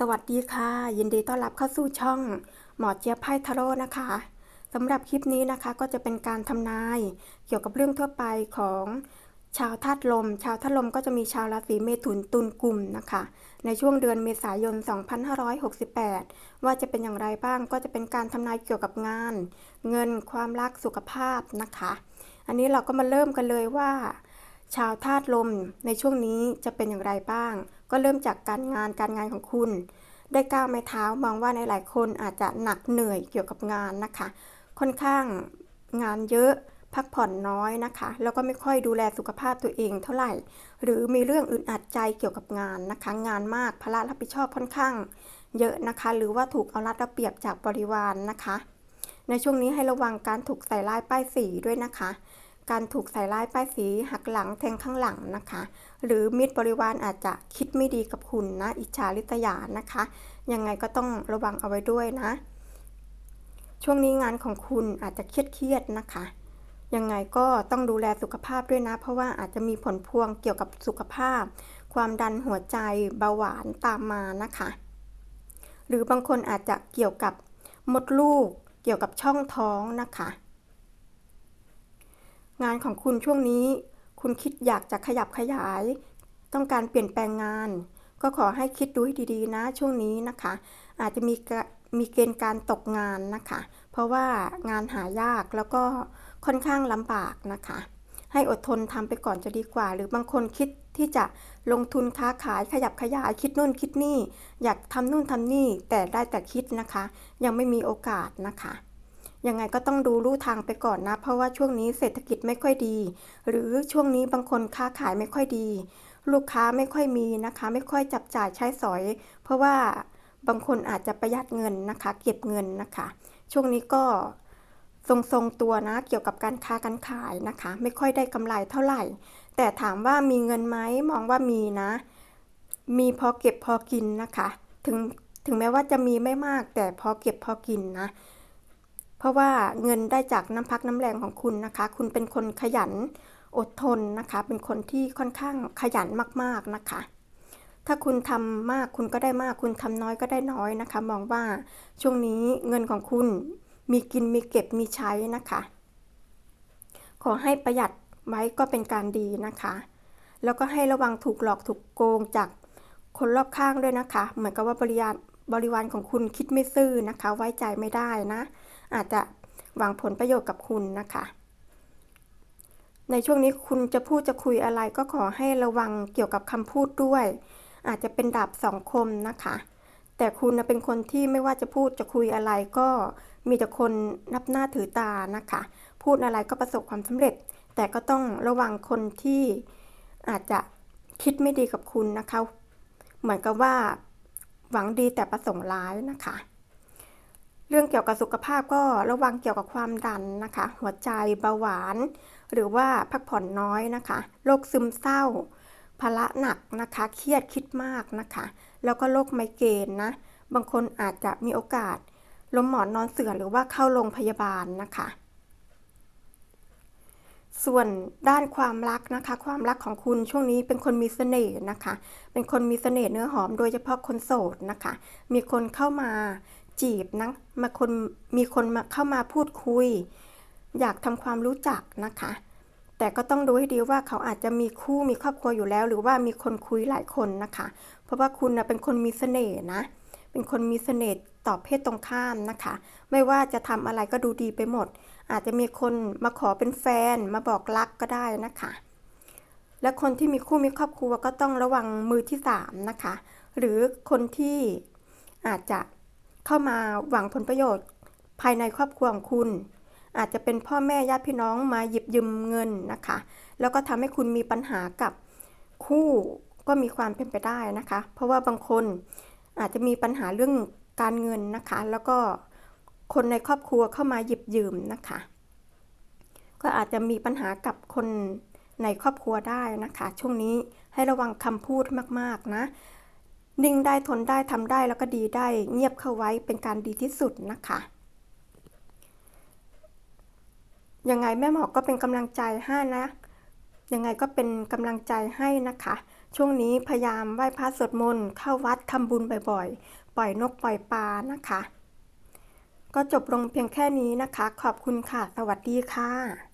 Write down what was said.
สวัสดีค่ะ ยินดีต้อนรับเข้าสู่ช่อง หมอเจี๊ยบไพ่ทาโร่นะคะสำหรับคลิปนี้นะคะก็จะเป็นการทำนาย เกี่ยวกับเรื่องทั่วไปของชาวธาตุลม ชาวธาตุลมก็จะมีชาวราศีเมถุนตุลกลุ่มนะคะ ในช่วงเดือนเมษายน 2568 ว่าจะเป็นอย่างไรบ้างก็จะเป็นการทำนายเกี่ยวกับงาน เงินความรักสุขภาพนะคะ อันนี้เราก็มาเริ่มกันเลยว่า ชาวธาตุลมในช่วงนี้จะเป็นอย่างไรบ้าง ก็เริ่มจากการงานการงานของคุณ ได้ก้าวไม้เท้ามองว่าในหลายคนอาจจะหนักเหนื่อยเกี่ยวกับงานนะคะ ค่อนข้างงานเยอะพักผ่อนน้อยนะคะ แล้วก็ไม่ค่อยดูแลสุขภาพตัวเองเท่าไหร่ หรือมีเรื่องอึดอัดใจเกี่ยวกับงานนะคะ งานมากภาระรับผิดชอบค่อนข้าง เยอะนะคะ หรือว่าถูกเอารัดเอาเปรียบจากบริวารนนะคะ ในช่วงนี้ให้ระวังการถูกใส่ร้ายป้ายสีด้วยนะคะ การถูกใส่ร้ายป้ายสีหักหลังแทงข้างหลังนะคะ หรือมิตรบริวารอาจจะคิดไม่ดีกับคุณนะ อิจฉาริษยานะคะ ยังไงก็ต้องระวังเอาไว้ด้วยนะ ช่วงนี้งานของคุณอาจจะเครียดๆนะคะ ยังไงก็ต้องดูแลสุขภาพด้วยนะ เพราะว่าอาจจะมีผลพวงเกี่ยวกับสุขภาพ ความดันหัวใจเบาหวานตามมานะคะ หรือบางคนอาจจะเกี่ยวกับมดลูก เกี่ยวกับช่องท้องนะคะ งานของคุณช่วงนี้ คุณคิดอยากจะขยับขยาย ต้องการเปลี่ยนแปลงงาน ก็ขอให้คิดดูให้ดีๆนะช่วงนี้นะคะ อาจจะมีมีเกณฑ์การตกงานนะคะ เพราะว่างานหายากแล้วก็ค่อนข้างลำบากนะคะ ให้อดทนทำไปก่อนจะดีกว่า หรือบางคนคิดที่จะลงทุนค้าขายขยับขยายคิดนู่นคิดนี่ อยากทำนู่นทำนี่แต่ได้แต่คิดนะคะ ยังไม่มีโอกาสนะคะ ยังไงก็ต้องดูลู่ทางไปก่อนนะ เพราะว่าช่วงนี้เศรษฐกิจไม่ค่อยดี หรือช่วงนี้บางคนค้าขายไม่ค่อยดี ลูกค้าไม่ค่อยมีนะคะ ไม่ค่อยจับจ่ายใช้สอย เพราะว่าบางคนอาจจะประหยัดเงินนะคะ เก็บเงินนะคะ ช่วงนี้ก็ทรงๆตัวนะเกี่ยวกับการค้าการขายนะคะ ไม่ค่อยได้กำไรเท่าไหร่ แต่ถามว่ามีเงินไหมมองว่ามีนะ มีพอเก็บพอกินนะคะ ถึงถึงแม้ว่าจะมีไม่มากแต่พอเก็บพอกินนะ เพราะว่าเงินได้จากน้ำพักน้ำแรงของคุณนะคะ คุณเป็นคนขยันอดทนนะคะ เป็นคนที่ค่อนข้างขยันมากๆนะคะ ถ้าคุณทำมากคุณก็ได้มาก คุณทำน้อยก็ได้น้อยนะคะ มองว่าช่วงนี้เงินของคุณมีกินมีเก็บมีใช้นะคะ ขอให้ประหยัดไว้ก็เป็นการดีนะคะ แล้วก็ให้ระวังถูกหลอกถูกโกงจากคนรอบข้างด้วยนะคะ เหมือนกับว่าบริวารบริวารของคุณคิดไม่ซื่อนะคะ ไว้ใจไม่ได้นะ อาจจะหวังผลประโยชน์กับคุณนะคะ ในช่วงนี้คุณจะพูดจะคุยอะไรก็ขอให้ระวังเกี่ยวกับคำพูดด้วย อาจจะเป็นดาบสองคมนะคะ แต่คุณเป็นคนที่ไม่ว่าจะพูดจะคุยอะไรก็มีแต่คนนับหน้าถือตานะคะ พูดอะไรก็ประสบความสำเร็จ แต่ก็ต้องระวังคนที่อาจจะคิดไม่ดีกับคุณนะคะ เหมือนกับว่าหวังดีแต่ประสงค์ร้ายนะคะ เรื่องเกี่ยวกับสุขภาพก็ระวังเกี่ยวกับความดันนะคะ หัวใจเบาหวาน หรือว่าพักผ่อนน้อยนะคะโรคซึมเศร้าภาระหนักนะคะ เครียดคิดมากนะคะ แล้วก็โรคไมเกรนนะบางคนอาจจะมีโอกาสล้มหมอนนอนเสื่อหรือว่าเข้าโรงพยาบาลนะคะ ส่วนด้านความรักนะคะ ความรักของคุณช่วงนี้เป็นคนมีเสน่ห์นะคะ เป็นคนมีเสน่ห์เนื้อหอมโดยเฉพาะคนโสดนะคะ มีคนเข้ามา จีบนะมาคนมีคนมาเข้ามาพูดคุย อยากทำความรู้จักนะคะ แต่ก็ต้องดูให้ดีว่าเขาอาจจะมีคู่มีครอบครัวอยู่แล้ว หรือว่ามีคนคุยหลายคนนะคะ เพราะว่าคุณนะเป็นคนมีเสน่ห์นะ เป็นคนมีเสน่ห์ต่อเพศตรงข้ามนะคะ ไม่ว่าจะทำอะไรก็ดูดีไปหมด อาจจะมีคนมาขอเป็นแฟนมาบอกรักก็ได้นะคะและคนที่มีคู่มีครอบครัวก็ต้องระวังมือที่สามนะคะ หรือคนที่อาจจะ เข้ามาหวังผลประโยชน์ ภายในครอบครัวของคุณ อาจจะเป็นพ่อแม่ญาติพี่น้องมาหยิบยืมเงินนะคะ แล้วก็ทำให้คุณมีปัญหากับคู่ก็มีความเป็นไปได้นะคะ เพราะว่าบางคนอาจจะมีปัญหาเรื่องการเงินนะคะ แล้วก็คนในครอบครัวเข้ามาหยิบยืมนะคะ ก็อาจจะมีปัญหากับคนในครอบครัวได้นะคะ ช่วงนี้ให้ระวังคำพูดมากๆนะ นิ่งได้ทนได้ทำได้แล้วก็ดีได้ เงียบเข้าไว้เป็นการดีที่สุดนะคะยังไงแม่หมอก็เป็นกำลังใจให้นะยังไงก็เป็นกำลังใจให้นะคะ ช่วงนี้พยายามไหว้พระสวดมนต์เข้าวัดทำบุญบ่อยๆ ปล่อยนกปล่อยปลานะคะ ก็จบลงเพียงแค่นี้นะคะ ขอบคุณค่ะ สวัสดีค่ะ